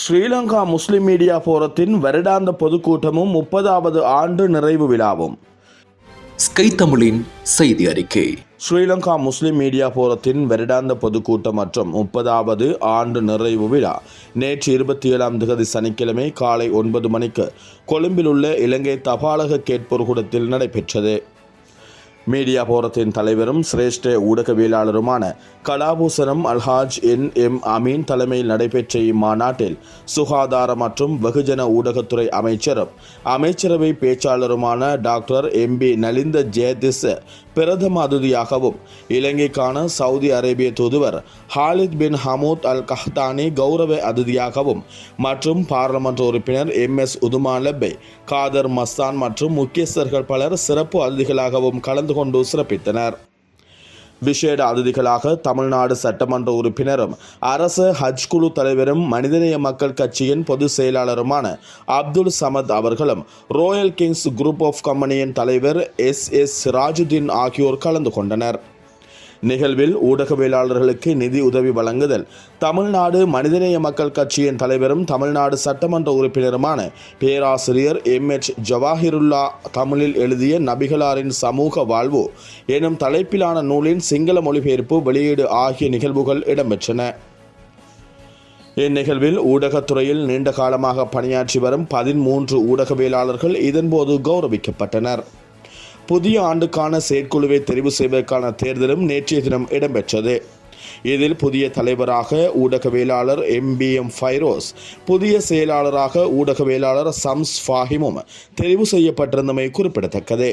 ஸ்ரீலங்கா முஸ்லிம் media போரத்தின் வருடாந்த பொதுக்கூட்டமும் முப்பதாவது ஆண்டு நிறைவு விழாவும். ஸ்கை தமிழின் செய்தி அறிக்கை. ஸ்ரீலங்கா முஸ்லிம் மீடியா போரத்தின் வருடாந்த பொதுக்கூட்டம் மற்றும் முப்பதாவது ஆண்டு நிறைவு விழா. நேற்று இருபத்தி ஏழாம் திகதி சனிக்கிழமை காலை ஒன்பது மணிக்கு கொழும்பில் உள்ள இலங்கை தபாலக கேட்போர் கூடத்தில் நடைபெற்றது. மீடியா போரத்தின் தலைவரும் சிரேஷ்ட ஊடகவியலாளருமான கலாபூசணம் அல்ஹாஜ் என் எம் அமீன் தலைமையில் நடைபெற்ற இம்மாநாட்டில் சுகாதார மற்றும் வெகுஜன ஊடகத்துறை அமைச்சரும் அமைச்சரவை பேச்சாளருமான டாக்டர் எம் பி நலிந்த ஜெயதிஸ் பிரதம அதிதியாகவும் இலங்கைக்கான சவுதி அரேபிய தூதுவர் ஹாலித் பின் ஹமூத் அல் கஹ்தானி கௌரவ அதிதியாகவும் மற்றும் பாராளுமன்ற உறுப்பினர் எம் எஸ் உதுமா லெப்பை காதர் மஸ்தான் மற்றும் முக்கியஸ்தர்கள் பலர் சிறப்பு அதிதிகளாகவும் கலந்து கொண்டு சிறப்பித்தனர். விசேட அதிதிகளாக தமிழ்நாடு சட்டமன்ற உறுப்பினரும் அரசு ஹஜ் குழு தலைவரும் மனிதநேய மக்கள் கட்சியின் பொதுச் செயலாளருமான அப்துல் சமத் அவர்களும் ரோயல் கிங்ஸ் குரூப் ஆஃப் கம்பெனியின் தலைவர் எஸ் எஸ் சிராஜுதீன் ஆகியோர் கலந்து கொண்டனர். நிகழ்வில் ஊடகவியலாளர்களுக்கு நிதி உதவி வழங்குதல். தமிழ்நாடு மனிதநேய மக்கள் கட்சியின் தலைவரும் தமிழ்நாடு சட்டமன்ற உறுப்பினருமான பேராசிரியர் எம். எச். ஜவாஹிருல்லா தமிழில் எழுதிய நபிகளாரின் சமூக வாழ்வு எனும் தலைப்பிலான நூலின் சிங்கள மொழிபெயர்ப்பு வெளியீடு ஆகிய நிகழ்வுகள் இடம்பெற்றன. இந்நிகழ்வில் ஊடகத்துறையில் நீண்ட காலமாக பணியாற்றி வரும் பதிமூன்று ஊடகவியலாளர்கள் இதன்போது கௌரவிக்கப்பட்டனர். புதிய ஆண்டுக்கான செயற்குழுவை தெரிவு செய்வதற்கான தேர்தலும் நேற்றைய தினம் இடம்பெற்றது. இதில் புதிய தலைவராக ஊடகவியலாளர் எம் பி எம் ஃபைரோஸ் புதிய செயலாளராக ஊடகவியலாளர் சம்ஸ் ஃபாஹிமும் தெரிவு செய்யப்பட்டிருந்தமை குறிப்பிடத்தக்கது.